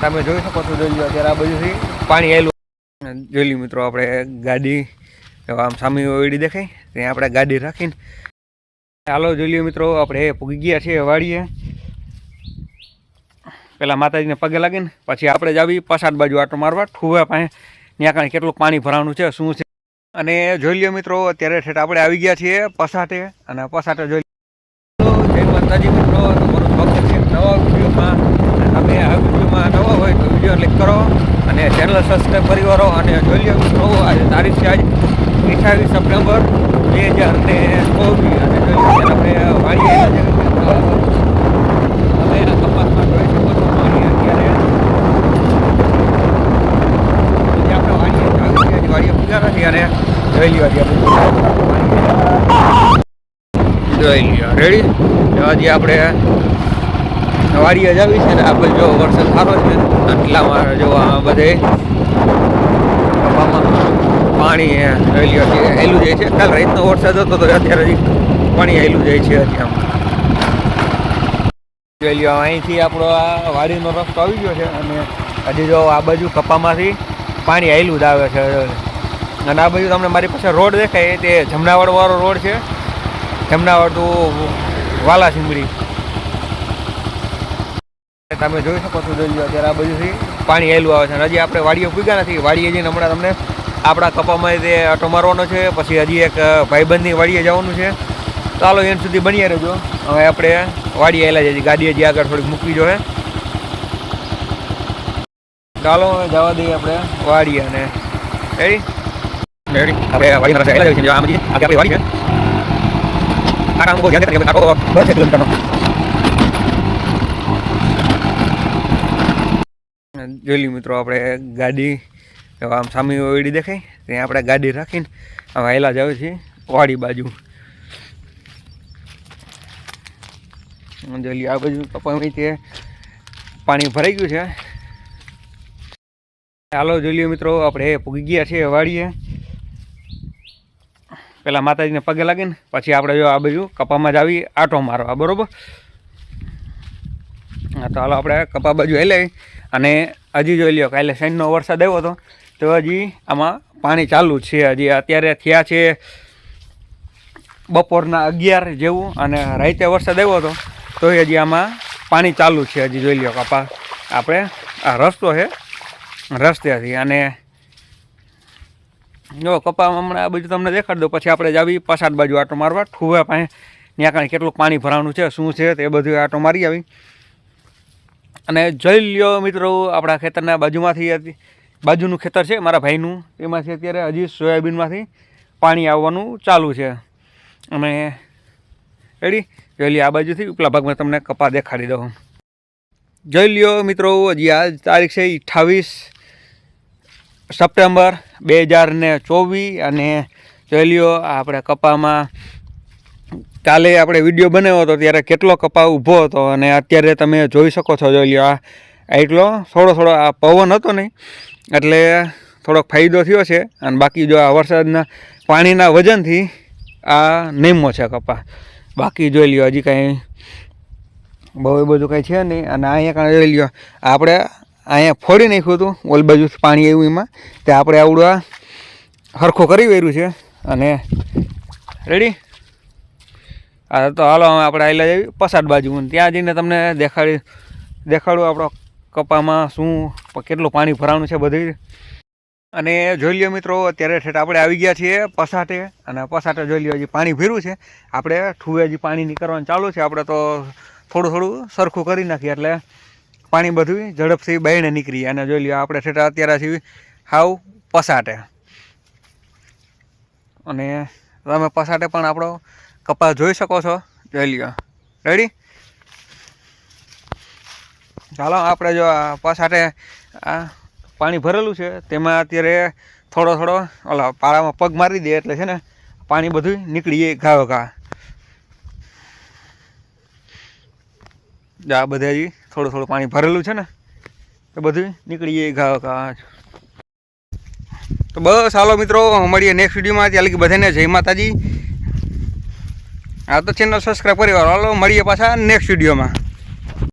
તમે જોઈ શકો છો, જોઈ લો અત્યારે આ બધુંથી પાણી આવેલું જોઈ લ્યો મિત્રો, આપણે ગાડી આમ સામે ઓળી દેખાય, ત્યાં આપણે ગાડી રાખીને. હાલો, જોઈ લ્યો મિત્રો, આપણે પૂગી ગયા છીએ વાડીએ. પેલા માતાજીને પગે લાગીને, પછી આપણે જ આવી પસાદ બાજુ આટો મારવા. ઠુવા પાસે, ત્યાં કાંઈ કેટલું પાણી ભરાવાનું છે, શું છે? અને જોઈ લ્યો મિત્રો, અત્યારે ઠેઠ આપણે આવી ગયા છીએ પસાટે અને પસાટે જોઈ. જય માતાજી મિત્રો તમારું સ્વાગત છે નવા વિડીયોમાં તમે આ વિડીયોમાં નવા હોય તો વીડિયો ક્લિક કરો અને ચેનલ કરો અને જોઈ લ્યો મિત્રો, આજે તારીખ છે આજ અઠાવીસ સપ્ટેમ્બર બે હજાર ને ચોવીસ. અને આપણે વાળી છે આ કપાસમાં જોઈ શકો છો પાણી અત્યારે. આપણે વાડીએ જ આવી વાળીએ પૂજા નથી અને જોઈ લ્યો આપણે રેડી હજી આપણે વાડીએ જ છે ને, આપણે જો વરસાદ સારો છે, આટલામાં જો આ બધે કપામાં પાણી રહેલું જોઈ હેલું જાય છે. કાલ રાતનો વરસાદ હતો તો અત્યારે પાણી હેલું જાય છે અત્યારે. અહીંથી આપણો આ વાડીનો રસ્તો આવી ગયો છે અને હજી જો આ બાજુ કપામાંથી પાણી આવેલું જ આવે છે. અને આ બાજુ તમને મારી પાસે રોડ દેખાય. તે જમનાવાડવાળો રોડ છે. જમનાવાડ તો વાલા સિમડી તમે જોઈ શકો છો જોઈ લો અત્યારે આ બાજુથી. પાણી આવેલું આવે છે. અને હજી આપણે વાડીએ પૂગ્યા નથી? વાડીએ જઈને હમણાં તમને આપણા કપામાં તે આટો મારવાનો છે, પછી હજી એક ભાઈબંધની વાડીએ જવાનું છે. ચાલો એમ સુધી બની રહેજો. હવે આપણે વાડીએ આવેલા છે ગાડી હજી આગળ થોડીક મૂકવી જોઈએ. ચાલો, હવે જવા દઈએ આપણે વાડીએ અને. રેડી રેડી આપણે વાડી જો આગળ વાડી છે. કાકા અમુક ધ્યાન દેતા કાકો બસ એક કિલોમીટરનો જોઈ લઈએ મિત્રો, આપણે ગાડી આમ સામે ઓળી દેખાય, ત્યાં આપણે ગાડી રાખીને આમ આવેલા જ આવે છે, વાડી બાજુ. જોઈ આ બાજુ કપામાં તે પાણી ભરાઈ ગયું છે. હાલો જોઈ મિત્રો, આપણે પૂગી ગયા છીએ વાડીએ. પેલા માતાજીને પગે લાગીને, પછી આપણે જો આ બાજુ કપામાં જ આવી આટો મારવા, બરોબર? તો હાલો આપણે કપા બાજુ હેલે અને હજી જોઈ લ્યો કાલે સાંજનો વરસાદ આવ્યો હતો. તો હજી આમાં પાણી ચાલુ છે. હજી અત્યારે થયા છે બપોરના અગિયાર જેવું અને રાતે વરસાદ આવ્યો હતો. તો હજી આમાં પાણી ચાલુ છે. હજી જોઈ લ્યો કપા. આપણે આ રસ્તો છે. રસ્તેથી. અને જો કપા હમણાં આ બધું તમને દેખાડી દો પછી આપણે જ આવી પસાદ બાજુ આટો મારવા. ઠુવા પાસે. ત્યાં કાંઈ કેટલું પાણી ભરાવાનું છે. શું છે તે બધું આટો મારી આવી. અને જોઈ લ્યો મિત્રો, આપણા ખેતરના બાજુમાંથી બાજુનું ખેતર છે, મારા ભાઈનું. એમાંથી અત્યારે હજી સોયાબીનમાંથી પાણી આવવાનું ચાલુ છે. અને રેડી જોઈ લ્યો, આ બાજુથી ઉપલા ભાગમાં તમને કપા દેખાડી દઉં. જોઈ લ્યો મિત્રો, હજી આ તારીખ છે અઠ્ઠાવીસ સપ્ટેમ્બર બે હજાર ચોવીસ અને જોઈ લ્યો આપણે કપામાં કાલે આપણે વીડિયો બનાવ્યો હતો, ત્યારે કેટલો કપા ઊભો હતો અને અત્યારે તમે જોઈ શકો છો, જોઈ લ્યો આ એટલો થોડો થોડો આ પવન હતો ને, એટલે થોડોક ફાયદો થયો છે. અને બાકી જો આ વરસાદના પાણીના વજનથી આ નિમો છે કપા. બાકી જોઈ લ્યો, હજી કાંઈ બહુ બધું કાંઈ છે નહીં. અને અહીંયા કાંઈ જોઈ લ્યો, આપણે અહીંયા ફોડી નાખ્યું હતું, ઓલ બાજુ પાણી આવ્યું એમાં તે આપણે આવડું આ સરખું કરી વેર્યું છે. અને રેડી હા તો હાલો, હવે આપણે આવેલા જઈએ પસાડ બાજુ. ત્યાં જઈને તમને દેખાડી દેખાડું આપણો કપામાં શું કેટલું પાણી ભરાવાનું છે બધું. અને જોઈ લ્યો મિત્રો, અત્યારે ઠેઠ આપણે આવી ગયા છીએ પસાટે અને પસાટે જોઈ લ્યો, હજી પાણી ભીરું છે. આપણે ઠુએ હજી પાણી નીકળવાનું ચાલુ છે. આપણે તો થોડું થોડું સરખું કરી નાખીએ એટલે પાણી બધું ઝડપથી બહેણે નીકળી અને જોઈ લ્યો, આપણે ઠેઠ અત્યારે છીએ હાવ પસાટે અને તમે પસાટે પણ આપણો કપાસ જોઈ શકો છો? જોઈ લ્યો. રેડી ચાલો, આપણે જો આ આ પાણી ભરેલું છે, તેમાં અત્યારે થોડો થોડો, ઓલા પાળામાં પગ મારી દે એટલે છે ને, પાણી બધું નીકળી જાય ઘાવ ઘા. આ બધે હજી થોડું થોડું પાણી ભરેલું છે ને એ બધું નીકળી જાય ઘાવ ઘા. તો બસ, હાલો મિત્રો, મળીએ નેક્સ્ટ વિડીયોમાં ત્યાં લગી બધાને જય માતાજી. આ તો ચેનલ સબસ્ક્રાઈબ કરી વાળો. હાલો મળીએ પાછા નેક્સ્ટ વિડીયોમાં